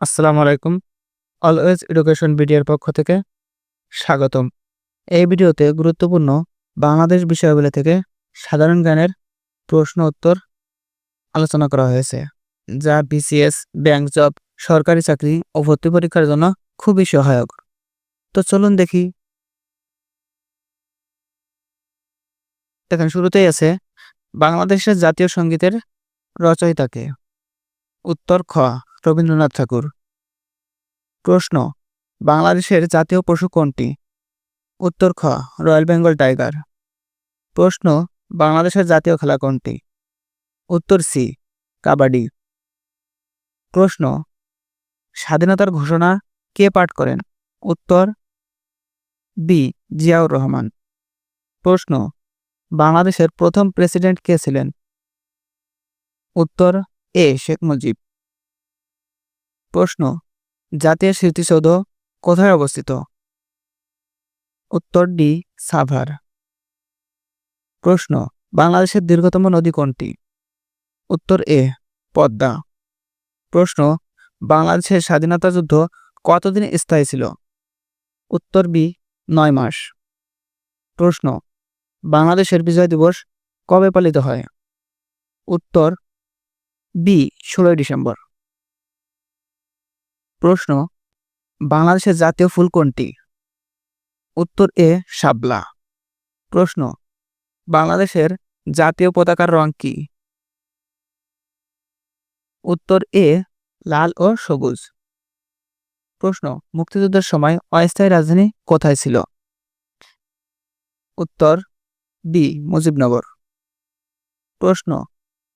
আসসালামু আলাইকুম। Always education ভিডিওর পক্ষ থেকে স্বাগতম। এই ভিডিওতে গুরুত্বপূর্ণ বাংলাদেশ বিষয়াবলী থেকে সাধারণ জ্ঞানের প্রশ্ন উত্তর আলোচনা করা হয়েছে, যা বিসিএস, ব্যাংক জব, সরকারি চাকরি ও ভর্তি পরীক্ষার জন্য খুবই সহায়ক। তো চলুন দেখি। এখানে শুরুতেই আছে বাংলাদেশের জাতীয় সঙ্গীতের রচয়িতাকে। উত্তর খ। রবীন্দ্রনাথ ঠাকুর। প্রশ্ন, বাংলাদেশের জাতীয় পশু কোনটি? উত্তর, খ, রয়্যাল বেঙ্গল টাইগার। প্রশ্ন, বাংলাদেশের জাতীয় খেলা কোনটি? উত্তর, সি, কাবাডি। প্রশ্ন, স্বাধীনতার ঘোষণা কে পাঠ করেন? উত্তর, বি, জিয়াউর রহমান। প্রশ্ন, বাংলাদেশের প্রথম প্রেসিডেন্ট কে ছিলেন? উত্তর, এ, শেখ মুজিব। প্রশ্ন, জাতীয় স্মৃতিসৌধ কোথায় অবস্থিত? উত্তর ডি, সাভার। প্রশ্ন, বাংলাদেশের দীর্ঘতম নদী কোনটি? উত্তর এ, পদ্মা। প্রশ্ন, বাংলাদেশের স্বাধীনতা যুদ্ধ কতদিন স্থায়ী ছিল? উত্তর বি, নয় মাস। প্রশ্ন, বাংলাদেশের বিজয় দিবস কবে পালিত হয়? উত্তর বি, ষোলোই ডিসেম্বর। প্রশ্ন, বাংলাদেশের জাতীয় ফুল কোনটি? উত্তর এ, শাপলা। প্রশ্ন, বাংলাদেশের জাতীয় পতাকার রং কি? উত্তর এ, লাল ও সবুজ। প্রশ্ন, মুক্তিযুদ্ধের সময় অস্থায়ী রাজধানী কোথায় ছিল? উত্তর বি, মুজিবনগর। প্রশ্ন,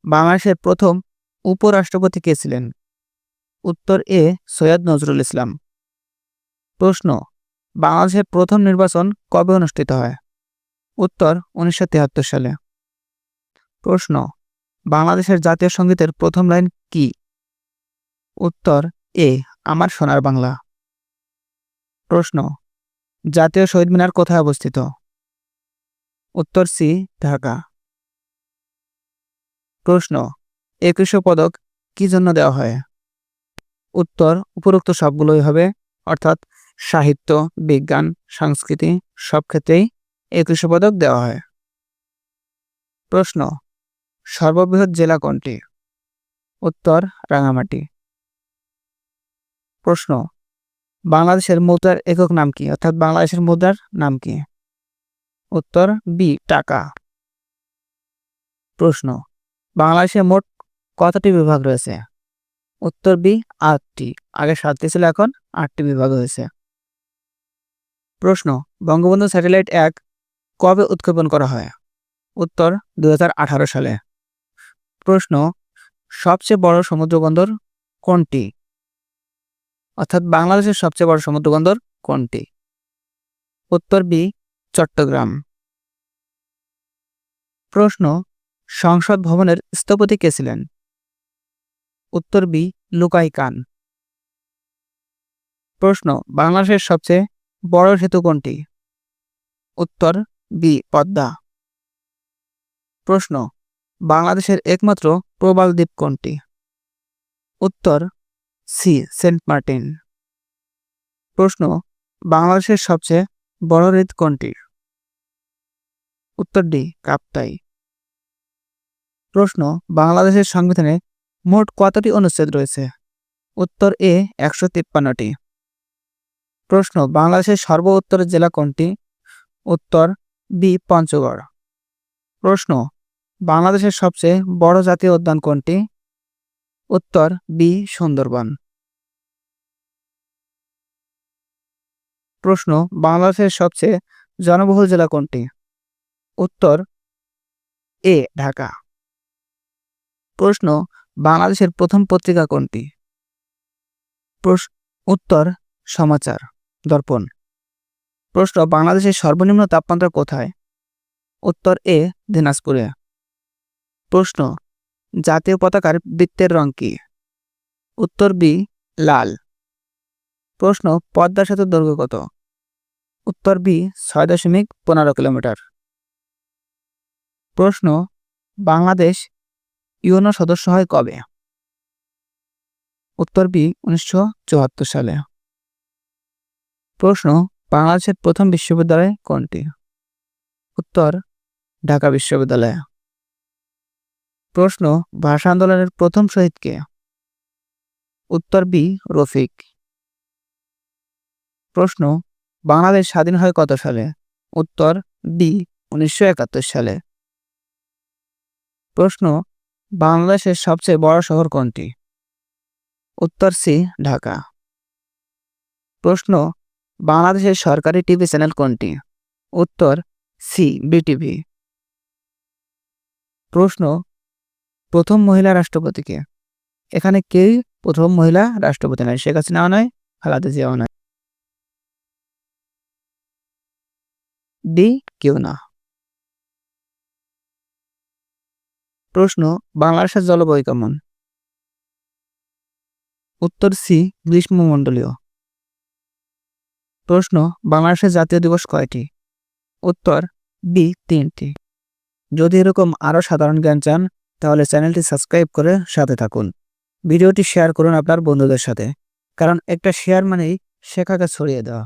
বাংলাদেশের প্রথম উপরাষ্ট্রপতি কে ছিলেন? উত্তর এ সৈয়দ নজরুল ইসলাম। প্রশ্ন, বাংলাদেশের প্রথম নির্বাচন কবে অনুষ্ঠিত হয়? উত্তর, উনিশশো সালে। প্রশ্ন, বাংলাদেশের জাতীয় সঙ্গীতের প্রথম লাইন কি? উত্তর, এ, আমার সোনার বাংলা। প্রশ্ন, জাতীয় শহীদ মিনার কোথায় অবস্থিত? উত্তর, সি, ঢাকা। প্রশ্ন, একুশে পদক কি জন্য দেওয়া হয়? উত্তর উপরোক্ত সবগুলোই হবে, অর্থাৎ সাহিত্য, বিজ্ঞান, সংস্কৃতি, সব ক্ষেত্রেই একুশে পদক দেওয়া হয়। প্রশ্ন, সর্ববৃহৎ জেলা কোনটি? উত্তর, রাঙামাটি। প্রশ্ন, বাংলাদেশের মুদ্রার একক নাম কি, অর্থাৎ বাংলাদেশের মুদ্রার নাম কি? উত্তর, বি, টাকা। প্রশ্ন, বাংলাদেশে মোট কতটি বিভাগ রয়েছে? উত্তর বি, আটটি। আগে সাতটি ছিল, এখন আটটি বিভাগ হয়েছে। প্রশ্ন, বঙ্গবন্ধু স্যাটেলাইট এক কবে উৎক্ষেপণ করা হয়? উত্তর দু হাজার আঠারো সালে। প্রশ্ন, সবচেয়ে বড় সমুদ্রবন্দর কোনটি? অর্থাৎ বাংলাদেশের সবচেয়ে বড় সমুদ্রবন্দর কোনটি? উত্তর বি, চট্টগ্রাম। প্রশ্ন, সংসদ ভবনের স্থপতি কে ছিলেন? উত্তর বি, লুকাই কান। প্রশ্ন, বাংলাদেশের সবচেয়ে বড় সেতু কোনটি? উত্তর বি, পদ্মা। প্রশ্ন, বাংলাদেশের একমাত্র প্রবাল দ্বীপ কোনটি? উত্তর সি, সেন্ট মার্টিন। প্রশ্ন, বাংলাদেশের সবচেয়ে বড় হ্রদ কোনটি? উত্তর ডি, কাপ্তাই। প্রশ্ন, বাংলাদেশের সংবিধানে মোট কতটি অনুচ্ছেদ রয়েছে? উত্তর এ, একশো তিপ্পান্নটি। প্রশ্ন, বাংলাদেশের সর্ব উত্তরের জেলা কোনটি? উত্তর বি, পঞ্চগড়। প্রশ্ন, বাংলাদেশের সবচেয়ে বড় জাতীয় উদ্যান কোনটি? উত্তর বি, সুন্দরবন। প্রশ্ন, বাংলাদেশের সবচেয়ে জনবহুল জেলা কোনটি? উত্তর এ, ঢাকা। প্রশ্ন বাংলাদেশের প্রথম পত্রিকা কোনটি? উত্তর, সমাচার, দর্পণ। প্রশ্ন, বাংলাদেশের সর্বনিম্ন তাপমাত্রা কোথায়? উত্তর, এ, দিনাজপুরে। প্রশ্ন, জাতীয় পতাকার বৃত্তের রং কি? উত্তর, বি, লাল। প্রশ্ন পদ্মা সেতুর দৈর্ঘ্য কত? উত্তর, বি, ছয় দশমিক পনেরো কিলোমিটার। প্রশ্ন, বাংলাদেশ ইউনো সদস্য হয় কবে? উত্তর বি, উনিশশো চুয়াত্তর সালে। প্রশ্ন, বাংলাদেশের প্রথম বিশ্ববিদ্যালয় কোনটি? উত্তর, ঢাকা বিশ্ববিদ্যালয়। প্রশ্ন, ভাষা আন্দোলনের প্রথম শহীদ কে? উত্তর বি, রফিক। প্রশ্ন, বাংলাদেশ স্বাধীন হয় কত সালে? উত্তর বি, উনিশশো একাত্তর সালে। প্রশ্ন বাংলাদেশের সবচেয়ে বড় শহর কোনটি? উত্তর সি, ঢাকা। প্রশ্ন, বাংলাদেশের সরকারি টিভি চ্যানেল কোনটি? উত্তর, সি, বিটিভি। প্রশ্ন, প্রথম মহিলা রাষ্ট্রপতিকে এখানে কেই প্রথম মহিলা রাষ্ট্রপতি নয় শেখ হাসিনাও নয় খালাদা জিয়াও নয় ডি, কেউ না। প্রশ্ন, বাংলাদেশের জলবায়ু কেমন? উত্তর সি, গ্রীষ্মমণ্ডলীয়। প্রশ্ন, বাংলাদেশের জাতীয় দিবস কয়টি? উত্তর, বি, তিনটি। যদি এরকম আরও সাধারণ জ্ঞান চান, তাহলে চ্যানেলটি সাবস্ক্রাইব করে সাথে থাকুন। ভিডিওটি শেয়ার করুন আপনার বন্ধুদের সাথে। কারণ একটা শেয়ার মানেই শেখাকে ছড়িয়ে দেওয়া।